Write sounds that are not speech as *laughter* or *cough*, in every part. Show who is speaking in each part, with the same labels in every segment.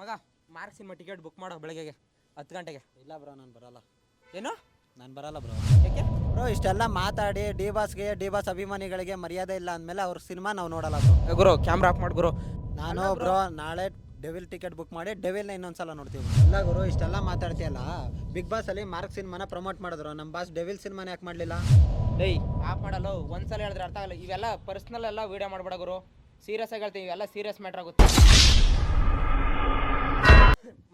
Speaker 1: ಮಗ mark cinema ticket book ಮಾಡೋ ಬೆಳಗ್ಗೆಗೆ ಹತ್ತು ಗಂಟೆಗೆ.
Speaker 2: ಇಲ್ಲ ಬ್ರೋ ನಾನು ಬರಲ್ಲ.
Speaker 1: ಏನು?
Speaker 2: ನಾನು ಬರಲ್ಲ ಬ್ರೋ.
Speaker 1: ಯಾಕೆ?
Speaker 2: ಬ್ರೋ ಇಷ್ಟೆಲ್ಲ ಮಾತಾಡಿ ಡಿ ಬಾಸ್ಗೆ ಡಿ ಬಾಸ್ ಅಭಿಮಾನಿಗಳಿಗೆ ಮರ್ಯಾದೆ ಇಲ್ಲ ಅಂದಮೇಲೆ ಅವ್ರ ಸಿನಿಮಾ ನಾವು ನೋಡಲ್ಲ ಬ್ರೋ.
Speaker 1: ಏ ಗುರು ಕ್ಯಾಮ್ರಾ ಆಫ್ ಮಾಡಿ ಗುರು.
Speaker 2: ನಾನು ಬ್ರೋ ನಾಳೆ ಡೆವಿಲ್ ಟಿಕೆಟ್ ಬುಕ್ ಮಾಡಿ ಡೆವಿಲ್ನ ಇನ್ನೊಂದ್ಸಲ ನೋಡ್ತೀವಿ. ಇಲ್ಲ ಗುರು ಇಷ್ಟೆಲ್ಲ ಮಾತಾಡ್ತೀಯಲ್ಲ. ಬಿಗ್ ಬಾಸ್ ಅಲ್ಲಿ ಮಾರ್ಕ್ ಸಿನಿಮಾನ ಪ್ರಮೋಟ್ ಮಾಡಿದ್ರು. ನಮ್ಮ ಬಾಸ್ ಡೆವಿಲ್ ಸಿನಿಮಾನ ಯಾಕೆ ಮಾಡಲಿಲ್ಲ?
Speaker 1: ಡೈ ಆಫ್ ಮಾಡಲ್ಲ ಒಂದ್ಸಲ ಹೇಳಿದ್ರೆ ಅರ್ಥ ಆಗಲ್ಲ. ಇವೆಲ್ಲ ಪರ್ಸ್ನಲ್ ಎಲ್ಲ ವೀಡಿಯೋ ಮಾಡಬೇಡ ಗುರು. ಸೀರಿಯಸ್ ಆಗಿ ಹೇಳ್ತೀವಿ ಇವೆಲ್ಲ ಸೀರಿಯಸ್ ಮ್ಯಾಟ್ರ್ ಆಗುತ್ತೆ.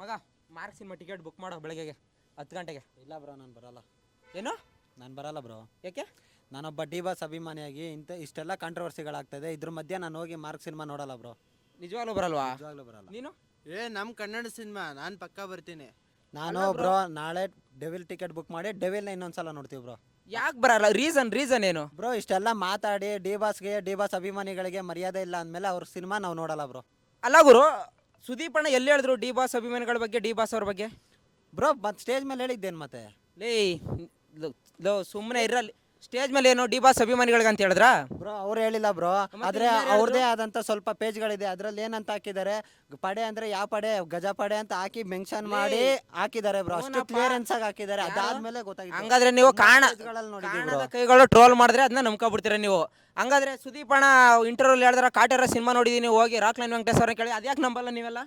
Speaker 1: ಮಗ ಮಾರ್ಕ್ ಸಿನಿಮಾ ಟಿಕೆಟ್ ಬುಕ್ ಮಾಡೋ ಬೆಳಗ್ಗೆಗೆ ಹತ್ತು ಗಂಟೆಗೆ.
Speaker 2: ಇಲ್ಲ ಬ್ರೋ ನಾನು ಬರಲ್ಲ.
Speaker 1: ಏನು?
Speaker 2: ನಾನು ಬರಲ್ಲ ಬ್ರೋ.
Speaker 1: ಯಾಕೆ?
Speaker 2: ನಾನೊಬ್ಬ ಡಿ ಬಾಸ್ ಅಭಿಮಾನಿಯಾಗಿ ಇಂಥ ಇಷ್ಟೆಲ್ಲ ಕಾಂಟ್ರವರ್ಸಿಗಳಾಗ್ತದೆ ಇದ್ರ ಮಧ್ಯೆ ನಾನು ಹೋಗಿ ಮಾರ್ಕ್ ಸಿನಿಮಾ ನೋಡಲ್ಲ ಬ್ರೋ.
Speaker 1: ನಿಜವಾಗ್ಲೂ ಬರಲ್ವಾ?
Speaker 2: ನಿಜವಾಗ್ಲೂ ಬರಲ್ಲ.
Speaker 1: ನೀನು?
Speaker 3: ಏ ನಮ್ಮ ಕನ್ನಡ ಸಿನಿಮಾ ನಾನು ಪಕ್ಕ ಬರ್ತೀನಿ.
Speaker 2: ನಾನು ಬ್ರೋ. ನಾಳೆ ಡೆವಿಲ್ ಟಿಕೆಟ್ ಬುಕ್ ಮಾಡಿ ಡೆವಿಲ್ನ ಇನ್ನೊಂದ್ಸಲ ನೋಡ್ತೀವಿ ಬ್ರೋ.
Speaker 1: ಯಾಕೆ ಬರಲ್ಲ? ರೀಸನ್ ರೀಸನ್ ಏನು?
Speaker 2: ಬ್ರೋ ಇಷ್ಟೆಲ್ಲ ಮಾತಾಡಿ ಡಿ ಬಾಸ್ಗೆ ಡಿ ಬಾಸ್ ಅಭಿಮಾನಿಗಳಿಗೆ ಮರ್ಯಾದೆ ಇಲ್ಲ ಅಂದಮೇಲೆ ಅವ್ರ ಸಿನಿಮಾ ನಾವು ನೋಡಲ್ಲ ಬ್ರೋ.
Speaker 1: ಅಲ್ಲ ಗುರು ಸುದೀಪ್ ಅಣ್ಣ ಎಲ್ಲಿ ಹೇಳಿದ್ರು ಡಿ ಬಾಸ್ ಅಭಿಮಾನಿಗಳ ಬಗ್ಗೆ ಡಿ ಬಾಸ್ ಅವ್ರ ಬಗ್ಗೆ?
Speaker 2: ಬ್ರೋ ಮತ್ತೆ ಸ್ಟೇಜ್ ಮೇಲೆ ಹೇಳಿದ್ದೇನು ಮತ್ತೆ.
Speaker 1: ಲೇ ಲೋ ಸುಮ್ಮನೆ ಇರಲಿ ಸ್ಟೇಜ್ ಮೇಲೆ ಏನು ಡಿ ಬಾಸ್ ಅಭಿಮಾನಿಗಳಿಗೆ ಅಂತ ಹೇಳಿದ್ರ?
Speaker 2: ಬ್ರೋ ಅವ್ರು ಹೇಳಿಲ್ಲ ಬ್ರೋ. ಆದ್ರೆ ಅವ್ರದೇ ಆದಂತ ಸ್ವಲ್ಪ ಪೇಜ್ಗಳಿದೆ. ಅದ್ರಲ್ಲಿ ಏನಂತ ಹಾಕಿದ್ದಾರೆ? ಪಡೆ ಅಂದ್ರೆ ಯಾವ ಪಡೆ? ಗಜ ಪಡೆ ಅಂತ ಹಾಕಿ ಮೆನ್ಷನ್ ಮಾಡಿ ಹಾಕಿದ್ದಾರೆ ಬ್ರೋ. ಅಷ್ಟು. ಕ್ಲಿಯರೆನ್ಸ್ ಆಗಿ ಹಾಕಿದ್ದಾರೆ. ಅದಾದ್ಮೇಲೆ ಗೊತ್ತಾಗಿದೆ
Speaker 1: ಹಂಗಾದ್ರೆ ನೀವು ಕಾಣ ಕಾಣದ ಕೈಗಳು ಟ್ರೋಲ್ ಮಾಡಿದ್ರೆ ಅದನ್ನ ನಂಬ್ಕೊಬಿಡ್ತೀರ ನೀವು? ಹಂಗಾದ್ರೆ ಸುದೀಪ್ ಅಣ್ಣ ಇಂಟರ್ವ್ಯೂಲ್ ಹೇಳಿದ್ರ ಕಾಟೇರ ಸಿನಿಮಾ ನೋಡಿದೀನಿ ಹೋಗಿ ರಾಕ್ಲೈನ್ ಲೈನ್ ಅವ್ರನ್ನ ಕೇಳಿ. ಅದ್ಯಾಕೆ ನಂಬಲ್ಲ ನೀವೆಲ್ಲ?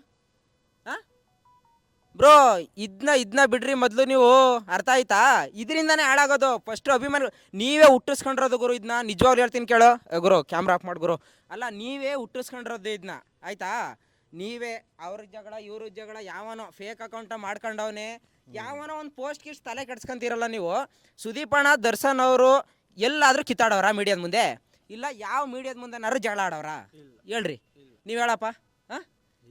Speaker 1: ಬ್ರೋ ಇದನ್ನ ಇದನ್ನ ಬಿಡ್ರಿ ಮೊದಲು ನೀವು. ಅರ್ಥ ಆಯ್ತಾ? ಇದರಿಂದಾನೇ ಹಾಳಾಗೋದು. ಫಸ್ಟ್ ಅಭಿಮಾನಿ ನೀವೇ ಹುಟ್ಟಿಸ್ಕೊಂಡಿರೋದು ಗುರು ಇದನ್ನ ನಿಜವಾಗ್ಲೂ ಹೇಳ್ತೀನಿ ಕೇಳೋ. ಗುರು ಕ್ಯಾಮ್ರಾ ಆಫ್ ಮಾಡಿ ಗುರು. ಅಲ್ಲ ನೀವೇ ಹುಟ್ಟಿಸ್ಕೊಂಡಿರೋದು ಇದನ್ನ ಆಯ್ತಾ? ನೀವೇ ಅವ್ರ ಜಗಳ ಇವ್ರ ಜಗಳ ಯಾವನೋ ಫೇಕ್ ಅಕೌಂಟ ಮಾಡ್ಕೊಂಡವನೆ. ಯಾವನೋ ಒಂದು ಪೋಸ್ಟ್ ಗಿಸ್ಟ್ ತಲೆ ಕೆಡ್ಸ್ಕೊಂತೀರಲ್ಲ ನೀವು. ಸುದೀಪಣ ದರ್ಶನ್ ಅವರು ಎಲ್ಲಾದ್ರೂ ಕಿತ್ತಾಡವ್ರ ಮೀಡಿಯಾದ ಮುಂದೆ? ಇಲ್ಲ ಯಾವ ಮೀಡಿಯಾದ ಮುಂದೆ ಜಗಳ ಆಡವ್ರ ಹೇಳ್ರಿ. ನೀವು ಹೇಳಪ್ಪ.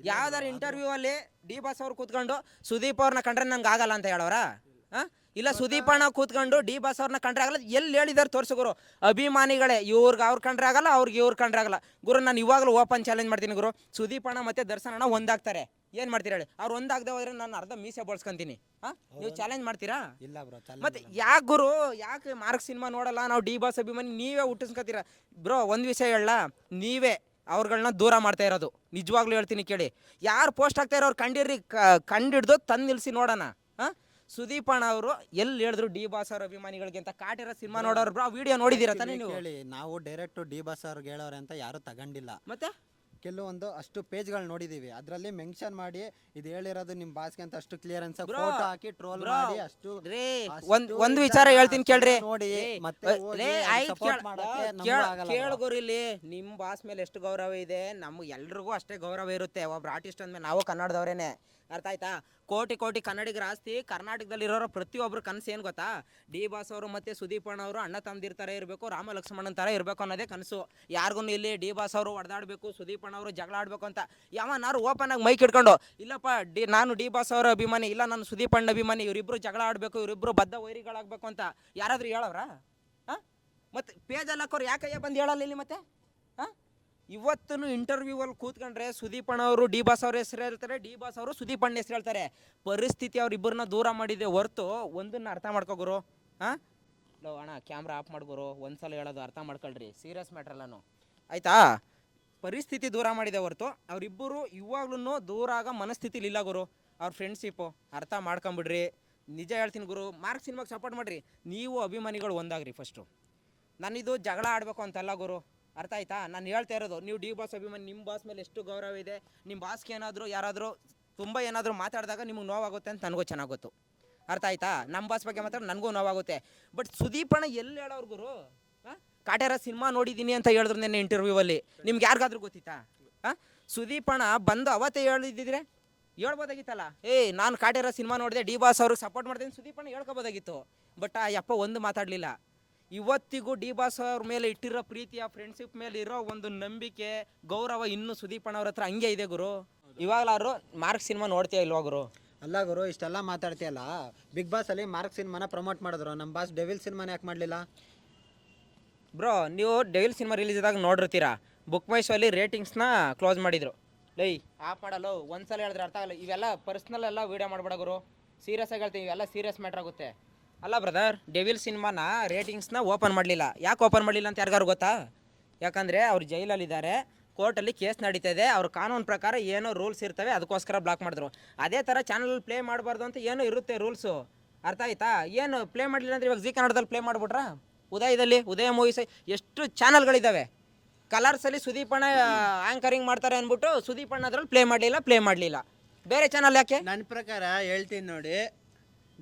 Speaker 1: ಯಾವ್ದಾರು ಇಂಟರ್ವ್ಯೂ ಅಲ್ಲಿ ಡಿ ಬಾಸ್ ಅವ್ರು ಕೂತ್ಕೊಂಡು ಸುದೀಪ್ ಅವ್ರನ್ನ ಕಂಡ್ರೆ ನಂಗೆ ಆಗಲ್ಲ ಅಂತ ಹೇಳೋರ? ಹಾಂ? ಇಲ್ಲ ಸುದೀಪ್ ಅಣ್ಣ ಕೂತ್ಕೊಂಡು ಡಿ ಬಾಸ್ ಅವ್ರನ್ನ ಕಂಡ್ರೆ ಆಗಲ್ಲ? ಎಲ್ಲಿ ಹೇಳಿದಾರೆ ತೋರ್ಸು ಗುರು. ಅಭಿಮಾನಿಗಳೇ ಇವ್ರಿಗೆ ಅವ್ರು ಕಂಡ್ರೆ ಆಗಲ್ಲ ಅವ್ರಿಗೆ ಇವ್ರು ಕಂಡ್ರೆ ಆಗಲ್ಲ. ಗುರು ನಾನು ಇವಾಗಲೂ ಓಪನ್ ಚಾಲೆಂಜ್ ಮಾಡ್ತೀನಿ ಗುರು. ಸುದೀಪ್ ಅಣ್ಣ ಮತ್ತೆ ದರ್ಶನ ಅಣ್ಣ ಒಂದಾಗ್ತಾರೆ. ಏನು ಮಾಡ್ತೀರ ಹೇಳಿ? ಅವ್ರು ಒಂದಾಗದೆ ಹೋದ್ರೆ ನಾನು ಅರ್ಧ ಮೀಸೆ ಬಳಸ್ಕೊಂತೀನಿ. ಹಾಂ? ನೀವು ಚಾಲೆಂಜ್ ಮಾಡ್ತೀರಾ?
Speaker 2: ಇಲ್ಲ ಬ್ರೋ
Speaker 1: ಮತ್ತೆ ಯಾಕೆ ಗುರು? ಯಾಕೆ ಮಾರ್ಕ್ ಸಿನಿಮಾ ನೋಡಲ್ಲ? ನಾವು ಡಿ ಬಾಸ್ ಅಭಿಮಾನಿ ನೀವೇ ಹುಟ್ಟಿಸ್ಕೊತೀರಾ? ಬ್ರೋ ಒಂದು ವಿಷಯ ಹೇಳ ನೀವೇ. ಅವ್ರುಗಳನ್ನ ದೂರ ಮಾಡ್ತಾ ಇರೋದು. ನಿಜವಾಗ್ಲೂ ಹೇಳ್ತೀನಿ ಕೇಳಿ. ಯಾರು ಪೋಸ್ಟ್ ಆಗ್ತಾ ಇರೋರು ಕಂಡಿರ್ರಿ ಕಂಡಿಡ್ದು ತಂದು ನಿಲ್ಸಿ ನೋಡೋಣ. ಹಾಂ? ಸುದೀಪ್ ಅಣ್ಣ ಅವರು ಎಲ್ಲಿ ಹೇಳಿದ್ರು ಡಿ ಬಾಸ್ ಅವ್ರ ಅಭಿಮಾನಿಗಳಿಗೆ ಅಂತ ಕಾಟಿರೋ ಸಿನಿಮಾ ನೋಡೋರು ಬ್ರೋ ವಿಡಿಯೋ ನೋಡಿದಿರ ತಾನೇ ನೀವು?
Speaker 2: ಹೇಳಿ ನಾವು ಡೈರೆಕ್ಟ್ ಡಿ ಬಾಸ್ ಅವ್ರಿಗೆ ಹೇಳೋರೆ ಅಂತ ಯಾರು ತಗೊಂಡಿಲ್ಲ.
Speaker 1: ಮತ್ತೆ?
Speaker 2: ಕೆಲವೊಂದು ಅಷ್ಟು ಪೇಜ್ಗಳು ನೋಡಿದೀವಿ. ಅದರಲ್ಲಿ ಮೆನ್ಷನ್ ಮಾಡಿ ಇದು ಹೇಳಿರೋದು ನಿಮ್ಮ ಬಾಸ್ಗೆ ಅಂತ ಅಷ್ಟು ಕ್ಲಿಯರೆನ್ಸ್ ಫೋಟೋ ಹಾಕಿ ಟ್ರೋಲ್ ಮಾಡಿ ಅಷ್ಟು
Speaker 1: ರೇ ಒಂದ್ ಒಂದ್ ವಿಚಾರ ಹೇಳ್ತೀನಿ ಕೇಳ್ರಿ.
Speaker 2: ನೋಡಿ, ಮತ್ತೆ
Speaker 1: ಆಯ್ತ್ ಕೇಳ್-. ಗುರು ಇಲ್ಲಿ ನಿಮ್ಮ ಬಾಸ್ ಮೇಲೆ ಎಷ್ಟು ಗೌರವ ಇದೆ ನಮ್ಗೆ ಎಲ್ರಿಗೂ ಅಷ್ಟೇ ಗೌರವ ಇರುತ್ತೆ. ಒಬ್ಬ ಆರ್ಟಿಸ್ಟ್ ಅಂದ್ಮೇಲೆ ನಾವು ಕನ್ನಡದವರೇನೆ. ಅರ್ಥ ಆಯ್ತಾ? ಕೋಟಿ ಕೋಟಿ ಕನ್ನಡಿಗರ ಆಸ್ತಿ, ಕರ್ನಾಟಕದಲ್ಲಿ ಇರೋರ ಪ್ರತಿಯೊಬ್ಬರು ಕನಸು ಏನು ಗೊತ್ತಾ? ಡಿ ಬಾಸ್ ಅವರು ಮತ್ತೆ ಸುದೀಪ್ ಅಣ್ಣ ಅವರು ಅಣ್ಣ ತಂದಿರ್ತಾರೆ ಇರಬೇಕು ರಾಮ ಲಕ್ಷ್ಮಣನ್ ಥರ ಇರಬೇಕು ಅನ್ನೋದೇ ಕನಸು. ಯಾರಿಗೂ ಇಲ್ಲಿ ಡಿ ಬಾಸ್ ಅವರು ಹೊಡೆದಾಡಬೇಕು ಸುದೀಪ್ ಅಣ್ಣ ಅವರು ಜಗಳ ಆಡಬೇಕು ಅಂತ ಯಾವನಾರು ಓಪನ್ ಆಗಿ ಮೈಕ್ ಇಟ್ಕೊಂಡು ಇಲ್ಲಪ್ಪ, ಡಿ, ನಾನು ಡಿ ಬಾಸ್ ಅವರ ಅಭಿಮಾನಿ, ಇಲ್ಲ ನಾನು ಸುದೀಪ್ ಅಣ್ಣ ಅಭಿಮಾನಿ ಇವರಿಬ್ಬರು ಜಗಳ ಆಡಬೇಕು ಇವರಿಬ್ಬರು ಬದ್ಧ ವೈರಿಗಳಾಗಬೇಕು ಅಂತ ಯಾರಾದ್ರೂ ಹೇಳವ್ರಾ? ಹಾಂ? ಮತ್ತೆ ಪೇಜಲ್ಲಿ ಹಾಕೋರು ಯಾಕಯ್ಯ ಬಂದು ಹೇಳಲ್ಲ ಇಲ್ಲಿ ಮತ್ತೆ? ಹಾಂ? ಇವತ್ತು ಇಂಟರ್ವ್ಯೂ ಅಲ್ಲಿ ಕೂತ್ಕೊಂಡ್ರೆ ಸುದೀಪ್ ಅಣ್ಣ ಅವರು ಡಿ ಬಾಸ್ ಅವ್ರ ಹೆಸರು ಹೇಳ್ತಾರೆ ಡಿ ಬಾಸ್ ಅವರು ಸುದೀಪ್ ಅಣ್ಣ ಹೆಸರು ಹೇಳ್ತಾರೆ. ಪರಿಸ್ಥಿತಿ ಅವ್ರಿಬ್ಬರನ್ನ ದೂರ ಮಾಡಿದೆ ಹೊರತು ಒಂದನ್ನ ಅರ್ಥ ಮಾಡ್ಕೋ ಗುರು. ಹಾಂ? ಲೋ, ಅಣ್ಣ ಕ್ಯಾಮ್ರಾ ಆಫ್ ಮಾಡ್ಗುರು ಒಂದ್ಸಲ ಹೇಳೋದು ಅರ್ಥ ಮಾಡ್ಕೊಳ್ರಿ. ಸೀರಿಯಸ್ ಮ್ಯಾಟ್ರಲ್ಲನು ಆಯ್ತಾ? ಪರಿಸ್ಥಿತಿ ದೂರ ಮಾಡಿದೆ ಹೊರತು ಅವರಿಬ್ಬರು ಇವಾಗ್ಲೂ ದೂರ ಆಗ ಮನಸ್ಥಿತಿಲಿ ಇಲ್ಲ ಗುರು. ಅವ್ರ ಫ್ರೆಂಡ್ಶಿಪ್ಪು ಅರ್ಥ ಮಾಡ್ಕೊಂಬಿಡ್ರಿ. ನಿಜ ಹೇಳ್ತೀನಿ ಗುರು, ಮಾರ್ಕ್ ಸಿನಿಮಾಗೆ ಸಪೋರ್ಟ್ ಮಾಡಿರಿ. ನೀವು ಅಭಿಮಾನಿಗಳು ಒಂದಾಗ್ರಿ ಫಸ್ಟು ನಾನಿದು ಜಗಳ ಆಡಬೇಕು ಅಂತಲ್ಲ ಗುರು. ಅರ್ಥ ಆಯ್ತಾ? ನಾನು ಹೇಳ್ತಾ ಇರೋದು, ನೀವು ಡಿ ಬಾಸ್ ಅಭಿಮಾನಿ ನಿಮ್ಮ ಬಾಸ್ ಮೇಲೆ ಎಷ್ಟು ಗೌರವ ಇದೆ ನಿಮ್ಮ ಬಾಸ್ಗೆ ಏನಾದರೂ, ಯಾರಾದರೂ ತುಂಬ ಏನಾದರೂ ಮಾತಾಡಿದಾಗ ನಿಮಗೆ ನೋವಾಗುತ್ತೆ ಅಂತ ನನಗೂ ಚೆನ್ನಾಗಿ ಗೊತ್ತು. ಅರ್ಥ ಆಯ್ತಾ? ನಮ್ಮ ಬಾಸ್ ಬಗ್ಗೆ ಮಾತ್ರ ನನಗೂ ನೋವಾಗುತ್ತೆ. ಬಟ್ ಸುದೀಪ್ ಅಣ್ಣ ಎಲ್ಲಿ ಹೇಳೋರು ಗುರು? ಆ? ಕಾಟೇರ ಸಿನಿಮಾ ನೋಡಿದ್ದೀನಿ ಅಂತ ಹೇಳಿದ್ರು ನಿನ್ನೆ ಇಂಟರ್ವ್ಯೂವಲ್ಲಿ ನಿಮ್ಗೆ ಯಾರಿಗಾದ್ರೂ ಗೊತ್ತಿತ್ತಾ? ಹಾಂ? ಬಂದು ಅವತ್ತೇ ಹೇಳಿದ್ದಿದ್ರೆ ಹೇಳ್ಬೋದಾಗಿತ್ತಲ್ಲ? ಏಯ್ ನಾನು ಕಾಟೇರ ಸಿನಿಮಾ ನೋಡಿದೆ ಡಿ ಬಾಸ್ ಅವ್ರಿಗೆ ಸಪೋರ್ಟ್ ಮಾಡ್ತೀನಿ ಸುದೀಪ್ ಅಣ್ಣ ಹೇಳ್ಕೊಬೋದಾಗಿತ್ತು. ಬಟ್ ಆ ಯಪ್ಪ ಒಂದು ಮಾತಾಡಲಿಲ್ಲ. ಇವತ್ತಿಗೂ ಡಿ ಬಾಸ್ ಅವ್ರ ಮೇಲೆ ಇಟ್ಟಿರೋ ಪ್ರೀತಿಯ ಫ್ರೆಂಡ್ಶಿಪ್ ಮೇಲೆ ಇರೋ ಒಂದು ನಂಬಿಕೆ ಗೌರವ ಇನ್ನೂ ಸುದೀಪ್ ಅಣ್ಣ ಅವ್ರ ಹತ್ರ ಹಂಗೆ ಇದೆ ಗುರು. ಇವಾಗಲಾರು ಮಾರ್ಕ್ ಸಿನಿಮಾ ನೋಡ್ತೀಯ ಇಲ್ವಾ ಗುರು?
Speaker 2: ಅಲ್ಲ ಗುರು ಇಷ್ಟೆಲ್ಲ ಮಾತಾಡ್ತೀಯಲ್ಲ? ಬಿಗ್ ಬಾಸ್ ಅಲ್ಲಿ ಮಾರ್ಕ್ ಸಿನಿಮಾನ ಪ್ರಮೋಟ್ ಮಾಡಿದ್ರು. ನಮ್ಮ ಬಾಸ್ ಡೆವಿಲ್ ಸಿನಿಮಾನ ಯಾಕೆ ಮಾಡಲಿಲ್ಲ?
Speaker 1: ಬ್ರೋ ನೀವು ಡೆವಿಲ್ ಸಿನಿಮಾ ರಿಲೀಸ್ ಆದಾಗ ನೋಡಿರ್ತೀರಾ? ಬುಕ್ ಮೈ ಶೋಲ್ಲಿ ರೇಟಿಂಗ್ಸ್ನ ಕ್ಲೋಸ್ ಮಾಡಿದ್ರು. ಲೈ ಆಫ್ ಮಾಡಲ್ಲ ಒಂದ್ಸಲ ಹೇಳಿದ್ರೆ ಅರ್ಥ ಆಗಲ್ಲ. ಇವೆಲ್ಲ ಪರ್ಸ್ನಲ್ ಎಲ್ಲ ವೀಡಿಯೋ ಮಾಡಬೇಡ ಗುರು. ಸೀರಿಯಸ್ ಆಗಿ ಹೇಳ್ತೀವಿ ಇವೆಲ್ಲ ಸೀರಿಯಸ್ ಮ್ಯಾಟ್ರ್ ಆಗುತ್ತೆ. ಅಲ್ಲ ಬ್ರದರ್ ಡೆವಿಲ್ ಸಿನಿಮಾನ ರೇಟಿಂಗ್ಸ್ನ ಓಪನ್ ಮಾಡಲಿಲ್ಲ. ಯಾಕೆ ಓಪನ್ ಮಾಡಲಿಲ್ಲ ಅಂತ ಯಾರಿಗಾರು ಗೊತ್ತಾ? ಯಾಕಂದರೆ ಅವ್ರು ಜೈಲಲ್ಲಿದ್ದಾರೆ, ಕೋರ್ಟಲ್ಲಿ ಕೇಸ್ ನಡೀತಾ ಇದೆ, ಅವ್ರ ಕಾನೂನು ಪ್ರಕಾರ ಏನೋ ರೂಲ್ಸ್ ಇರ್ತವೆ, ಅದಕ್ಕೋಸ್ಕರ ಬ್ಲಾಕ್ ಮಾಡಿದ್ರು. ಅದೇ ಥರ ಚಾನಲ್ ಪ್ಲೇ ಮಾಡಬಾರ್ದು ಅಂತ ಏನೋ ಇರುತ್ತೆ ರೂಲ್ಸು. ಅರ್ಥ ಆಯ್ತಾ? ಏನು ಪ್ಲೇ ಮಾಡಲಿಲ್ಲ ಅಂದರೆ ಇವಾಗ ಜಿ ಕನ್ನಡದಲ್ಲಿ ಪ್ಲೇ ಮಾಡಿಬಿಟ್ರಾ? ಉದಯದಲ್ಲಿ, ಉದಯ ಮೂವೀಸ್ ಎಷ್ಟು ಚಾನಲ್ಗಳಿದ್ದಾವೆ ಕಲರ್ಸಲ್ಲಿ ಸುದೀಪಣ್ಣ ಆ್ಯಂಕರಿಂಗ್ ಮಾಡ್ತಾರೆ ಅಂದ್ಬಿಟ್ಟು ಸುದೀಪಣ್ಣ ಅದ್ರಲ್ಲಿ ಪ್ಲೇ ಮಾಡಲಿಲ್ಲ ಪ್ಲೇ ಮಾಡಲಿಲ್ಲ. ಬೇರೆ ಚಾನಲ್ ಯಾಕೆ?
Speaker 3: ನನ್ನ ಪ್ರಕಾರ ಹೇಳ್ತೀನಿ ನೋಡಿ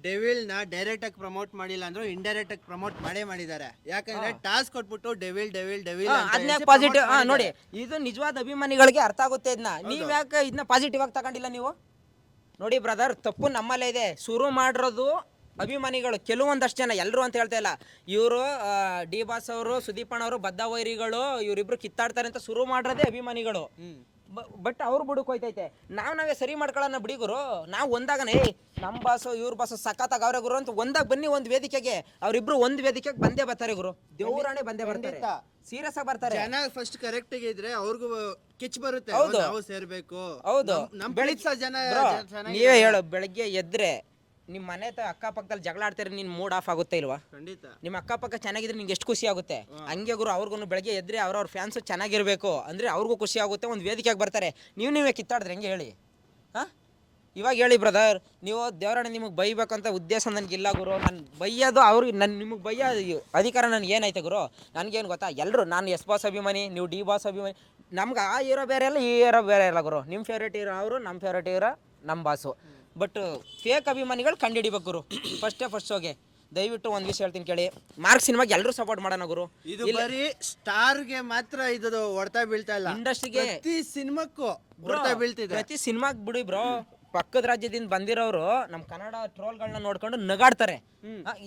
Speaker 3: ಡೆವಿಲ್ನ ಡೈರೆಕ್ಟ್ ಆಗಿ ಪ್ರಮೋಟ್ ಮಾಡಿಲ್ಲ ಅಂದ್ರು ಇಂಡೈರೆಕ್ಟ್ ಆಗಿ ಪ್ರಮೋಟ್ ಮಾಡೇ ಮಾಡಿದ್ದಾರೆ. ಯಾಕಂದ್ರೆ ಟಾಸ್ಕ್ ಕೊಟ್ಬಿಟ್ಟು ಡೆವಿಲ್ ಡೆವಿಲ್ ಡೆವಿಲ್
Speaker 1: ಅದನ್ನ ಪಾಸಿಟಿವ್ ನೋಡಿ ಇದು ನಿಜವಾದ ಅಭಿಮಾನಿಗಳಿಗೆ ಅರ್ಥ ಆಗುತ್ತೆ ಇದನ್ನ ನೀವ್ ಯಾಕೆ ಇದನ್ನ ಪಾಸಿಟಿವ್ ಆಗಿ ತಗೊಂಡಿಲ್ಲ ನೀವು? ನೋಡಿ ಬ್ರದರ್ ತಪ್ಪು ನಮ್ಮಲ್ಲೇ ಇದೆ. ಶುರು ಮಾಡಿರೋದು ಅಭಿಮಾನಿಗಳು. ಕೆಲವೊಂದಷ್ಟು ಜನ ಎಲ್ಲರೂ ಅಂತ ಹೇಳ್ತಾ ಇಲ್ಲ. ಇವರು ಡಿ ಬಾಸ್ ಅವರು ಸುದೀಪಣ್ಣ ಅವರು ಬದ್ಧ ವೈರಿಗಳು ಇವರಿಬ್ರು ಕಿತ್ತಾಡ್ತಾರೆ ಅಂತ ಶುರು ಮಾಡಿರೋದೇ ಅಭಿಮಾನಿಗಳು. ಬಟ್ ಅವ್ರು ಬುಡಕ್ ಹೋಯ್ತೈತೆ. ನಾವು ನಾವೇ ಸರಿ ಮಾಡ್ಕೊಳ್ಳೋಣ ಬಿಡಿ ಗುರು. ನಾವು ಒಂದಾಗನೇ ನಮ್ಮ ಬಾಸು ಇವ್ರ ಬಾಸು ಸಖತ್ತಾಗ ಅವ್ರ ಗುರು ಅಂತ ಒಂದಾಗ ಬನ್ನಿ ಒಂದು ವೇದಿಕೆಗೆ. ಅವ್ರಿಬ್ರು ಒಂದು ವೇದಿಕೆಗೆ ಬಂದೇ ಬರ್ತಾರೆ ಗುರು. ದೇವರಾಣೆ ಬಂದೇ ಬರ್ತಾರೆ. ಸೀರಿಯಸ್ ಆಗಿ ಬರ್ತಾರೆ.
Speaker 3: ಜನ ಫಸ್ಟ್ ಕರೆಕ್ಟ್ ಇದ್ರೆ ಅವ್ರಿಗೂ ಕಿಚ್ ಬರುತ್ತೆ.
Speaker 1: ಹೌದು.
Speaker 3: ನಾವು ಸೇರ್ಬೇಕು.
Speaker 1: ಹೌದು.
Speaker 3: ನಮ್- ಬೆಳಿತ ಜನ
Speaker 1: ನೀವೇ ಹೇಳು ಬೆಳಗ್ಗೆ ಎದ್ರೆ ನಿಮ್ಮ ಮನೆ ತ ಅಕ್ಕಪಕ್ಕದಲ್ಲಿ ಜಗಳ ಆಡ್ತಾರೆ ನಿನ್ ಮೂಡ್ ಆಫ್ ಆಗುತ್ತೆ ಇಲ್ವಾ?
Speaker 3: ಖಂಡಿತ.
Speaker 1: ನಿಮ್ಮ ಅಕ್ಕಪಕ್ಕ ಚೆನ್ನಾಗಿದ್ರೆ ನಿಂಗೆ ಎಷ್ಟು ಖುಷಿ ಆಗುತ್ತೆ? ಹಂಗೆ ಗುರು ಅವ್ರಿಗೂ ಬೆಳಗ್ಗೆ ಎದ್ರೆ ಅವ್ರವ್ರ ಫ್ಯಾನ್ಸು ಚೆನ್ನಾಗಿರ್ಬೇಕು. ಅಂದ್ರೆ ಅವ್ರಿಗೂ ಖುಷಿ ಆಗುತ್ತೆ ಒಂದು ವೇದಿಕೆಗೆ ಬರ್ತಾರೆ. ನೀವು ನೀವೇ ಕಿತ್ತಾಡಿದ್ರೆ ಹೆಂಗೆ ಹೇಳಿ? ಹಾಂ? ಇವಾಗ ಹೇಳಿ ಬ್ರದರ್ ನೀವು ದೇವರಣ್ಣ ನಿಮಗೆ ಬೈಬೇಕಂತ ಉದ್ದೇಶ ನನಗಿಲ್ಲ ಗುರು. ನಾನು ಬೈಯೋದು ಅವ್ರಿಗೆ ನನ್ನ ನಿಮಗೆ ಬೈಯೋ ಅಧಿಕಾರ ನನಗೆ ಏನೈತೆ ಗುರು? ನನಗೇನು ಗೊತ್ತಾ? ಎಲ್ಲರೂ ನಾನು ಎಸ್ ಬಾಸ್ ಅಭಿಮಾನಿ ನೀವು ಡಿ ಬಾಸ್ ಅಭಿಮಾನಿ. ನಮ್ಗೆ ಆ ಇರೋ ಬೇರೆ ಇಲ್ಲ ಈ ಇರೋ ಬೇರೆ ಇಲ್ಲ ಗುರು. ನಿಮ್ಮ ಫೇವ್ರೇಟ್ ಇರೋ ಅವರು ನಮ್ಮ ಫೇವ್ರೇಟ್ ಇರೋ ನಮ್ಮ ಬಾಸು ಬಟ್ ಫೇಕ್ ಅಭಿಮಾನಿಗಳು ಕಂಡುಹಿಡಿಬೇಕು ಗುರು. ಫಸ್ಟೇ ಫಸ್ಟ್ ಹೋಗಿ ದಯವಿಟ್ಟು ಒಂದು ವಿಷಯ ಹೇಳ್ತೀನಿ ಕೇಳಿ. ಮಾರ್ಕ್ ಸಿನಿಮಾಗೆ ಎಲ್ಲರೂ ಸಪೋರ್ಟ್ ಮಾಡೋಣ ಗುರು.
Speaker 3: ಇದು ಬರೀ ಸ್ಟಾರ್ಗೆ ಮಾತ್ರ ಇದು ಹೊಡ್ತಾ ಬೀಳ್ತಾ ಇಲ್ಲ.
Speaker 1: ಇಂಡಸ್ಟ್ರಿಗೆ
Speaker 3: ಪ್ರತಿ ಸಿನಿಮಾಕ್ಕೂ ಹೊಡ್ತಾ ಬೀಳ್ತಿದೆ.
Speaker 1: ಪ್ರತಿ ಸಿನಿಮಾಗೆ ಬಿಡಿ ಬ್ರೋ. ಪಕ್ಕದ ರಾಜ್ಯದಿಂದ ಬಂದಿರೋರು ನಮ್ಮ ಕನ್ನಡ ಟ್ರೋಲ್ಗಳನ್ನ ನೋಡ್ಕೊಂಡು ನಗಾಡ್ತಾರೆ.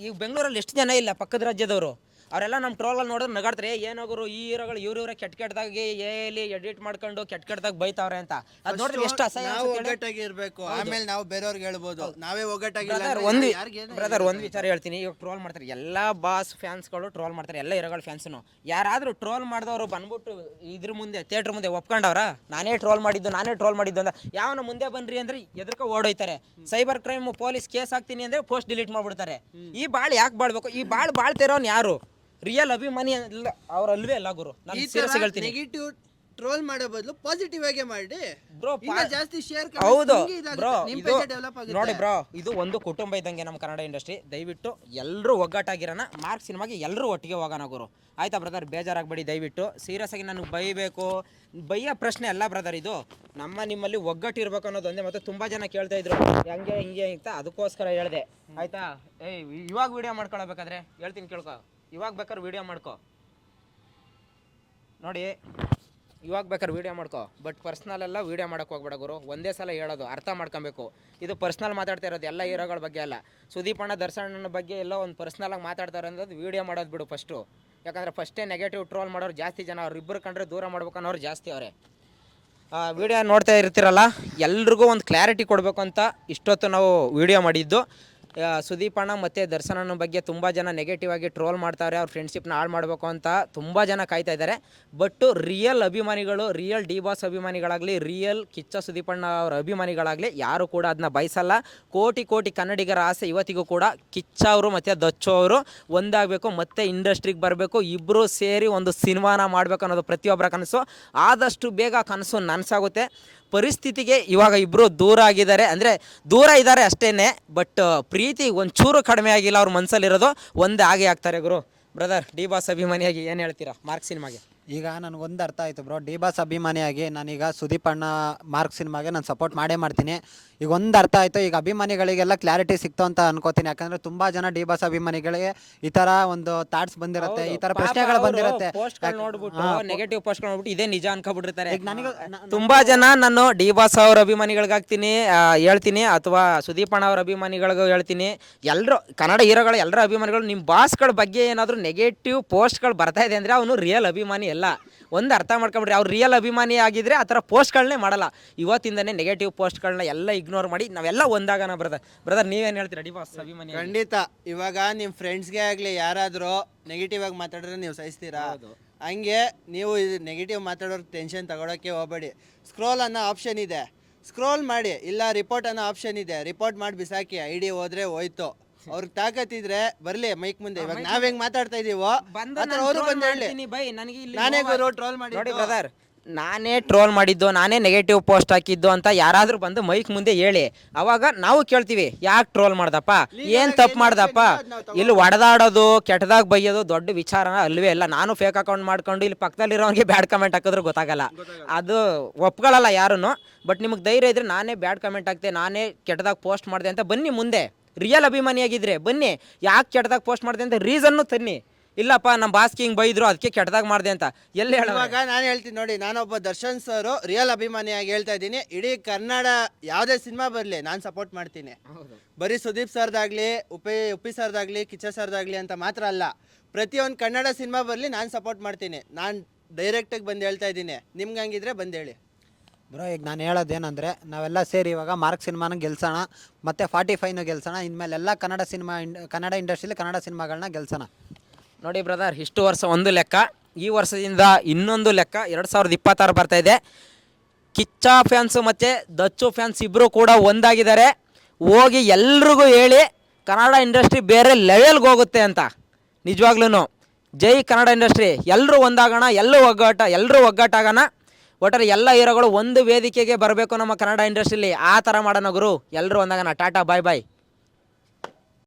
Speaker 1: ಈಗ ಬೆಂಗಳೂರಲ್ಲಿ ಎಷ್ಟು ಜನ ಇಲ್ಲ ಪಕ್ಕದ ರಾಜ್ಯದವರು? ಅವರೆಲ್ಲ ನಮ್ಮ ಟ್ರೋಲ್ ನೋಡಿದ್ರೆ ನಗಾಡ್ತಾರೆ "ಏ, ಏನೋಗುರು ಈ ಹೀರೋಗಳು ಇವ್ರ ಇವ್ರ ಕೆಟ್ಟ ಕೆಟ್ಟದಾಗಿ ಎಲ್ಲಿ ಎಡಿಟ್ ಮಾಡ್ಕೊಂಡು ಕೆಟ್ಟ ಕೆಟ್ಟದಾಗ ಬೈತಾವ್ರೆ ಅಂತ. ಅದ್ ನೋಡಿದ್ರೆ ಎಷ್ಟು ಅಸಹ್ಯ
Speaker 3: ನಾವು
Speaker 1: ಅನ್ಸುತ್ತೆ ಹೇಳಿ?
Speaker 3: ಒಗ್ಗಟ್ಟಾಗಿ ಇರ್ಬೇಕು. ಆಮೇಲೆ ನಾವು ಬೇರೆಯವ್ರಿಗೆ ಹೇಳ್ಬೋದು. ನಾವೇ ಒಗ್ಗಟ್ಟಾಗಿಲ್ಲ
Speaker 1: ಬ್ರದರ್
Speaker 3: ಅಂದ್ರೆ
Speaker 1: ಒಂದು
Speaker 3: ಯಾರ್ಗ್
Speaker 1: ಬ್ರದರ್ ಒಂದು ವಿಚಾರ ಹೇಳ್ತೀನಿ. ಇವಾಗ ಟ್ರೋಲ್ ಮಾಡ್ತಾರೆ. ಎಲ್ಲ ಬಾಸ್ ಫ್ಯಾನ್ಸ್ಗಳು ಟ್ರೋಲ್ ಮಾಡ್ತಾರೆ. ಎಲ್ಲ ಹೀರೋಗಳ ಫ್ಯಾನ್ಸ್ನು ಯಾರಾದರೂ ಟ್ರೋಲ್ ಮಾಡಿದವರು ಬಂದ್ಬಿಟ್ಟು ಇದ್ರ ಮುಂದೆ ಥಿಯೇಟ್ರ್ ಮುಂದೆ ಒಪ್ಕೊಂಡವ್ರ? ನಾನೇ ಟ್ರೋಲ್ ಮಾಡಿದ್ದು ನಾನೇ ಟ್ರೋಲ್ ಮಾಡಿದ್ದು ಅಂತ. ಯಾವನ ಮುಂದೆ ಬನ್ರಿ ಅಂದ್ರೆ ಎದ್ರಕ ಓಡೋಯ್ತಾರೆ. ಸೈಬರ್ ಕ್ರೈಮ್ ಪೊಲೀಸ್ ಕೇಸ್ ಹಾಕ್ತೀನಿ ಅಂದ್ರೆ ಪೋಸ್ಟ್ ಡಿಲೀಟ್ ಮಾಡ್ಬಿಡ್ತಾರೆ. ಈ ಬಾಳ್ ಯಾಕೆ ಬಾಳ್ಬೇಕು? ಈ ಬಾಳ್ ಬಾಳ್ತಿರೋನ್ ಯಾರು? ರಿಯಲ್ ಅಭಿಮಾನಿ ಅಲ್ಲ ಅವ್ರ ಅಲ್ವೇ ಅಲ್ಲ ಗುರು. ನಾನು ಸೀರಿಯಸ್ ಹೇಳ್ತೀನಿ.
Speaker 3: ನೆಗೆಟಿವ್ ಟ್ರೋಲ್ ಮಾಡೋ ಬದಲು ಪಾಸಿಟಿವ್ ಆಗೇ ಮಾಡಿ.
Speaker 1: ಬ್ರೋ
Speaker 3: ಇನ್ನ ಜಾಸ್ತಿ ಶೇರ್
Speaker 1: ಹೌದು ಬ್ರೋ
Speaker 3: ನಿಮ್
Speaker 1: ಇದು
Speaker 3: ಡೆವಲಪ್ ಆಗುತ್ತೆ.
Speaker 1: ನೋಡಿ ಬ್ರೋ ಇದು ಒಂದು ಕುಟುಂಬ ಇದ್ದಂಗೆ ನಮ್ಮ ಕನ್ನಡ ಇಂಡಸ್ಟ್ರಿ ದಯವಿಟ್ಟು ಎಲ್ಲರೂ ಒಗ್ಗಟ್ಟಾಗಿರೋಣ. ಮಾರ್ಕ್ ಸಿನಿಮಾಗೆ ಎಲ್ಲರೂ ಒಟ್ಟಿಗೆ ಹೋಗೋಣ ಗುರು. ಆಯ್ತಾ ಬ್ರದರ್ ಬೇಜಾರಾಗಬೇಡಿ ದಯವಿಟ್ಟು. ಸೀರಿಯಸ್ ಆಗಿ ನನಗೆ ಬೈಬೇಕು. ಬೈಯೋ ಪ್ರಶ್ನೆ ಅಲ್ಲ ಬ್ರದರ್ ಇದು. ನಮ್ಮ ನಿಮ್ಮಲ್ಲಿ ಒಗ್ಗಟ್ಟು ಇರ್ಬೇಕು ಅನ್ನೋದು ಒಂದೇ ಮತ್ತೆ ತುಂಬಾ ಜನ ಕೇಳ್ತಾ ಇದ್ರು. ಹೆಂಗೆ ಹಿಂಗೆ ಅಂತ ಅದಕ್ಕೋಸ್ಕರ ಹೇಳಿದೆ. ಆಯ್ತಾ? ಏಯ್ ಇವಾಗ ವಿಡಿಯೋ ಮಾಡ್ಕೊಳ್ಬೇಕಾದ್ರೆ? ಹೇಳ್ತೀನಿ ಕೇಳ್ಕೊ. ಇವಾಗ ಬೇಕಾದ್ರೆ ವಿಡಿಯೋ ಮಾಡ್ಕೋ. ನೋಡಿ, ಇವಾಗ ಬೇಕಾದ್ರೆ ವೀಡಿಯೋ ಮಾಡ್ಕೋ. ಬಟ್ ಪರ್ಸ್ನಲ್ ಎಲ್ಲ ವೀಡಿಯೋ ಮಾಡೋಕೆ ಹೋಗ್ಬೇಡ ಗುರು. ಒಂದೇ ಸಲ ಹೇಳೋದು, ಅರ್ಥ ಮಾಡ್ಕೊಬೇಕು. ಇದು ಪರ್ಸ್ನಲ್ ಮಾತಾಡ್ತಾ ಇರೋದು ಎಲ್ಲ ಹೀರೋಗಳ ಬಗ್ಗೆ ಅಲ್ಲ. ಸುದೀಪಣ್ಣ ಅಣ್ಣ ದರ್ಶನನ ಬಗ್ಗೆ ಎಲ್ಲ ಒಂದು ಪರ್ಸ್ನಲಾಗಿ ಮಾತಾಡ್ತಾರೆ ಅನ್ನೋದು ವೀಡಿಯೋ ಮಾಡೋದು ಬಿಡು ಫಸ್ಟು ಯಾಕಂದ್ರೆ ಫಸ್ಟೇ ನೆಗೆಟಿವ್ ಟ್ರೋಲ್ ಮಾಡೋರು ಜಾಸ್ತಿ ಜನ ಅವ್ರಿಬ್ಬರು ಕಂಡ್ರೆ ದೂರ ಮಾಡ್ಬೇಕು ಅನ್ನೋರು ಜಾಸ್ತಿ ಅವರೇ. ವಿಡಿಯೋ ನೋಡ್ತಾ ಇರ್ತೀರಲ್ಲ, ಎಲ್ರಿಗೂ ಒಂದು ಕ್ಲಾರಿಟಿ ಕೊಡಬೇಕು ಅಂತ ಇಷ್ಟೊತ್ತು ನಾವು ವಿಡಿಯೋ ಮಾಡಿದ್ದು. ಸುದೀಪ್ ಅಣ್ಣ ಮತ್ತು ದರ್ಶನನ ಬಗ್ಗೆ ತುಂಬ ಜನ ನೆಗೆಟಿವ್ ಆಗಿ ಟ್ರೋಲ್ ಮಾಡ್ತಾರೆ. ಅವ್ರ ಫ್ರೆಂಡ್ಶಿಪ್ನ ಹಾಳು ಮಾಡಬೇಕು ಅಂತ ತುಂಬ ಜನ ಕಾಯ್ತಾ ಇದ್ದಾರೆ. ಬಟ್ ರಿಯಲ್ ಅಭಿಮಾನಿಗಳು ರಿಯಲ್ ಡಿ ಬಾಸ್ ಅಭಿಮಾನಿಗಳಾಗಲಿ ರಿಯಲ್ ಕಿಚ್ಚ ಸುದೀಪಣ್ಣ ಅವ್ರ ಅಭಿಮಾನಿಗಳಾಗಲಿ ಯಾರು ಕೂಡ ಅದನ್ನ ಬಯಸಲ್ಲ. ಕೋಟಿ ಕೋಟಿ ಕನ್ನಡಿಗರ ಆಸೆ ಇವತ್ತಿಗೂ ಕೂಡ ಕಿಚ್ಚ ಅವರು ಮತ್ತು ದಚ್ಚು ಅವರು ಒಂದಾಗಬೇಕು, ಮತ್ತೆ ಇಂಡಸ್ಟ್ರಿಗೆ ಬರಬೇಕು ಇಬ್ಬರು ಸೇರಿ ಒಂದು ಸಿನಿಮಾನ ಮಾಡಬೇಕು ಅನ್ನೋದು ಪ್ರತಿಯೊಬ್ಬರ ಕನಸು. ಆದಷ್ಟು ಬೇಗ ಕನಸು ನನಸಾಗುತ್ತೆ. ಪರಿಸ್ಥಿತಿಗೆ ಇವಾಗ ಇಬ್ಬರು ದೂರ ಆಗಿದ್ದಾರೆ. ಅಂದರೆ ದೂರ ಇದ್ದಾರೆ ಅಷ್ಟೇ ಬಟ್ ಪ್ರೀತಿ ಒಂಚೂರು ಕಡಿಮೆ ಆಗಿಲ್ಲ ಅವ್ರ ಮನಸ್ಸಲ್ಲಿರೋದು ಒಂದೇ ಆಗೇ ಆಗ್ತಾರೆ ಗುರು. ಬ್ರದರ್ ಡಿ ಬಾಸ್ ಅಭಿಮಾನಿಯಾಗಿ ಏನು ಹೇಳ್ತೀರಾ? ಮಾರ್ಕ್ ಸಿನಿಮಾಗೆ
Speaker 2: ಈಗ ನನಗೊಂದು ಅರ್ಥ ಆಯ್ತು ಬ್ರೋ ಡಿ ಬಾಸ್ ಅಭಿಮಾನಿಯಾಗಿ ನಾನೀಗ ಸುದೀಪ್ ಅಣ್ಣ ಮಾರ್ಕ್ ಸಿನಿಮಾಗೆ ನಾನು ಸಪೋರ್ಟ್ ಮಾಡೇ ಮಾಡ್ತೀನಿ. ಈಗ ಒಂದು ಅರ್ಥ ಆಯ್ತು ಈಗ ಅಭಿಮಾನಿಗಳಿಗೆಲ್ಲ ಕ್ಲಾರಿಟಿ ಸಿಕ್ತು ಅಂತ ಅನ್ಕೋತೀನಿ. ಯಾಕಂದ್ರೆ ತುಂಬಾ ಜನ ಡಿ ಬಾಸ್ ಅಭಿಮಾನಿಗಳಿಗೆ ಈ ತರ ಒಂದು ಥಾಟ್ಸ್ ಬಂದಿರುತ್ತೆ ಈ ತರ ಪ್ರಶ್ನೆಗಳು ಬಂದಿರುತ್ತೆ.
Speaker 1: ನೋಡ್ಬಿಟ್ಟು ನೆಗೆಟಿವ್ ಪೋಸ್ಟ್ ನೋಡ್ಬಿಟ್ಟು ಇದೇ ನಿಜ ಅನ್ಕೊಬಿಟ್ಟಿರ್ತಾರೆ.
Speaker 2: ಈಗ ನನಗೆ
Speaker 1: ತುಂಬಾ ಜನ ನಾನು ಡಿ ಬಾಸ್ ಅವ್ರ ಅಭಿಮಾನಿಗಳಿಗಾಗ್ತೀನಿ ಹೇಳ್ತೀನಿ ಅಥವಾ ಸುದೀಪ್ ಅಣ್ಣ ಅವ್ರ ಅಭಿಮಾನಿಗಳಿಗೂ ಹೇಳ್ತೀನಿ. ಎಲ್ಲರೂ ಕನ್ನಡ ಹೀರೋಗಳು ಎಲ್ಲರ ಅಭಿಮಾನಿಗಳು ನಿಮ್ಮ ಬಾಸ್ಗಳ ಬಗ್ಗೆ ಏನಾದರೂ ನೆಗೆಟಿವ್ ಪೋಸ್ಟ್ಗಳು ಬರ್ತಾ ಇದೆ ಅಂದರೆ ಅವನು ರಿಯಲ್ ಅಭಿಮಾನಿ ಅಲ್ಲ ಒಂದು ಅರ್ಥ ಮಾಡ್ಕೊಂಬಿಡ್ರಿ ಅವ್ರು ರಿಯಲ್ ಅಭಿಮಾನಿ ಆಗಿದ್ರೆ ಆ ಥರ ಪೋಸ್ಟ್ಗಳನ್ನೇ ಮಾಡಲ್ಲ. ಇವತ್ತಿಂದನೇ ನೆಗೆಟಿವ್ ಪೋಸ್ಟ್ಗಳನ್ನ ಎಲ್ಲ ಇಗ್ನೋರ್ ಮಾಡಿ ನಾವೆಲ್ಲ ಒಂದಾಗೋಣ ಬ್ರದರ್ ಬ್ರದರ್ ನೀವೇನು ಹೇಳ್ತೀರಾ? ಅಡಿ ಬಾಸ್ ಅಭಿಮಾನಿ
Speaker 3: ಖಂಡಿತ. ಇವಾಗ ನಿಮ್ಮ ಫ್ರೆಂಡ್ಸ್ಗೆ ಆಗಲಿ ಯಾರಾದರೂ ನೆಗೆಟಿವ್ ಆಗಿ ಮಾತಾಡಿದ್ರೆ ನೀವು ಸಹಿಸ್ತೀರಾ? ಹಂಗೆ ನೀವು ಇದು ನೆಗೆಟಿವ್ ಮಾತಾಡೋರು ಟೆನ್ಷನ್ ತಗೊಳಕ್ಕೆ ಹೋಗಬೇಡಿ. ಸ್ಕ್ರೋಲ್ ಅನ್ನೋ ಆಪ್ಷನ್ ಇದೆ. ಸ್ಕ್ರೋಲ್ ಮಾಡಿ. ಇಲ್ಲ ರಿಪೋರ್ಟ್ ಅನ್ನೋ ಆಪ್ಷನ್ ಇದೆ. ರಿಪೋರ್ಟ್ ಮಾಡಿ ಬಿಸಾಕಿ ಐ ಡಿ ಹೋದ್ರೆ ಹೋಯ್ತು. *laughs* ಅವ್ರಿಗೆ ತಾಕತ್ತಿದ್ರೆ ಬರ್ಲಿ ಮೈಕ್ ಮುಂದೆ. ಇವಾಗ ನಾವ್ ಹೆಂಗ್ ಮಾತಾಡ್ತಾ ಇದೀವೋ ಅವರು ಬಂದು ಹೇಳಿ.
Speaker 1: ಬೈ ನನಗೆ ಇಲ್ಲಿ
Speaker 3: ನಾನೇ ಗುರು ಟ್ರೋಲ್ ಮಾಡಿ
Speaker 1: ನೋಡಿ ಬ್ರದರ್ ನಾನೇ ಟ್ರೋಲ್ ಮಾಡಿದ್ದು ನಾನೇ ನೆಗೆಟಿವ್ ಪೋಸ್ಟ್ ಹಾಕಿದ್ದು ಅಂತ ಯಾರಾದರೂ ಬಂದು ಮೈಕ್ ಮುಂದೆ ಹೇಳಿ. ಅವಾಗ ನಾವು ಕೇಳ್ತೀವಿ ಯಾಕೆ ಟ್ರೋಲ್ ಮಾಡ್ದಪ್ಪ? ಏನು ತಪ್ಪು ಮಾಡ್ದಪ್ಪ? ಇಲ್ಲಿ ಒಡೆದಾಡೋದು ಕೆಟ್ಟದಾಗ ಬೈಯೋದು ದೊಡ್ಡ ವಿಚಾರ ಅಲ್ವೇ ಇಲ್ಲ. ನಾನು ಫೇಕ್ ಅಕೌಂಟ್ ಮಾಡ್ಕೊಂಡು ಇಲ್ಲಿ ಪಕ್ಕದಲ್ಲಿರೋನಿಗೆ ಬ್ಯಾಡ್ ಕಮೆಂಟ್ ಹಾಕಿದ್ರು ಗೊತ್ತಾಗಲ್ಲ. ಅದು ಒಪ್ಕೊಳ್ಳಲ್ಲ ಯಾರೂ ಬಟ್ ನಿಮಗೆ ಧೈರ್ಯ ಇದ್ರೆ ನಾನೇ ಬ್ಯಾಡ್ ಕಮೆಂಟ್ ಹಾಕ್ತೆ ನಾನೇ ಕೆಟ್ಟದಾಗ ಪೋಸ್ಟ್ ಮಾಡಿದೆ ಅಂತ ಬನ್ನಿ ಮುಂದೆ. ರಿಯಲ್ ಅಭಿಮಾನಿಯಾಗಿದ್ದರೆ ಬನ್ನಿ ಯಾಕೆ ಕೆಟ್ಟದಾಗ ಪೋಸ್ಟ್ ಮಾಡಿದೆ ಅಂತ ರೀಸನ್ನು ತನ್ನಿ. ಇಲ್ಲಪ್ಪ ನಮ್ಮ ಬಾಸ್ಗೆ ಹಿಂಗೆ ಬೈದ್ರು ಅದಕ್ಕೆ ಕೆಟ್ಟದಾಗ ಮಾಡಿದೆ ಅಂತ. ಎಲ್ಲಿ
Speaker 3: ಹೇಳುವಾಗ ನಾನು ಹೇಳ್ತೀನಿ ನೋಡಿ ನಾನೊಬ್ಬ ದರ್ಶನ್ ಸರ್ ರಿಯಲ್ ಅಭಿಮಾನಿಯಾಗಿ ಹೇಳ್ತಾ ಇದ್ದೀನಿ. ಇಡೀ ಕನ್ನಡ ಯಾವುದೇ ಸಿನಿಮಾ ಬರಲಿ ನಾನು ಸಪೋರ್ಟ್ ಮಾಡ್ತೀನಿ. ಬರೀ ಸುದೀಪ್ ಸರ್ದಾಗ್ಲಿ ಉಪಿ ಉಪ್ಪಿ ಸರ್ದಾಗ್ಲಿ ಕಿಚ್ಚ ಸರ್ದಾಗ್ಲಿ ಅಂತ ಮಾತ್ರ ಅಲ್ಲ. ಪ್ರತಿಯೊಂದು ಕನ್ನಡ ಸಿನಿಮಾ ಬರಲಿ ನಾನು ಸಪೋರ್ಟ್ ಮಾಡ್ತೀನಿ. ನಾನು ಡೈರೆಕ್ಟಾಗಿ ಬಂದು ಹೇಳ್ತಾ ಇದ್ದೀನಿ. ನಿಮ್ಗೆ ಹಂಗಿದ್ರೆ ಬಂದು ಹೇಳಿ.
Speaker 2: ಬ್ರೋ, ಈಗ ನಾನು ಹೇಳೋದೇನೆಂದರೆ, ನಾವೆಲ್ಲ ಸೇರಿ ಇವಾಗ ಮಾರ್ಕ್ ಸಿನಿಮಾನ ಗೆಲ್ಸೋಣ, ಮತ್ತು ಫಾರ್ಟಿ ಫೈವ್ನು ಗೆಲ್ಸೋಣ ಇನ್ಮೇಲೆ ಎಲ್ಲ ಕನ್ನಡ ಸಿನಿಮಾ ಇಂಡ್, ಕನ್ನಡ ಇಂಡಸ್ಟ್ರಿಲಿ ಕನ್ನಡ ಸಿನಿಮಾಗಳನ್ನ ಗೆಲ್ಸೋಣ.
Speaker 1: ನೋಡಿ ಬ್ರದರ್, ಇಷ್ಟು ವರ್ಷ ಒಂದು ಲೆಕ್ಕ, ಈ ವರ್ಷದಿಂದ ಇನ್ನೊಂದು ಲೆಕ್ಕ, ಎರಡು ಸಾವಿರದ ಇಪ್ಪತ್ತಾರು ಬರ್ತಾ ಇದೆ. ಕಿಚ್ಚ ಫ್ಯಾನ್ಸು ಮತ್ತು ದಚ್ಚು ಫ್ಯಾನ್ಸ್ ಇಬ್ಬರು ಕೂಡ ಒಂದಾಗಿದ್ದಾರೆ. ಹೋಗಿ ಎಲ್ರಿಗೂ ಹೇಳಿ, ಕನ್ನಡ ಇಂಡಸ್ಟ್ರಿ ಬೇರೆ ಲೆವೆಲ್ಗೆ ಹೋಗುತ್ತೆ ಅಂತ. ನಿಜವಾಗ್ಲೂ ಜೈ ಕನ್ನಡ ಇಂಡಸ್ಟ್ರಿ. ಎಲ್ಲರೂ ಒಂದಾಗೋಣ ಎಲ್ಲರೂ ಒಗ್ಗಟ್ಟ ಎಲ್ಲರೂ ಒಗ್ಗಟ್ಟಾಗೋಣ. ಒಟ್ಟಾರೆ ಎಲ್ಲ ಹೀರೋಗಳು ಒಂದು ವೇದಿಕೆಗೆ ಬರಬೇಕು ನಮ್ಮ ಕನ್ನಡ ಇಂಡಸ್ಟ್ರಿಲಿ. ಆ ಥರ ಮಾಡೋಣ ಗುರು. ಎಲ್ಲರೂ ಒಂದಾಗ ಟಾಟಾ, ಬಾಯ್ ಬಾಯ್.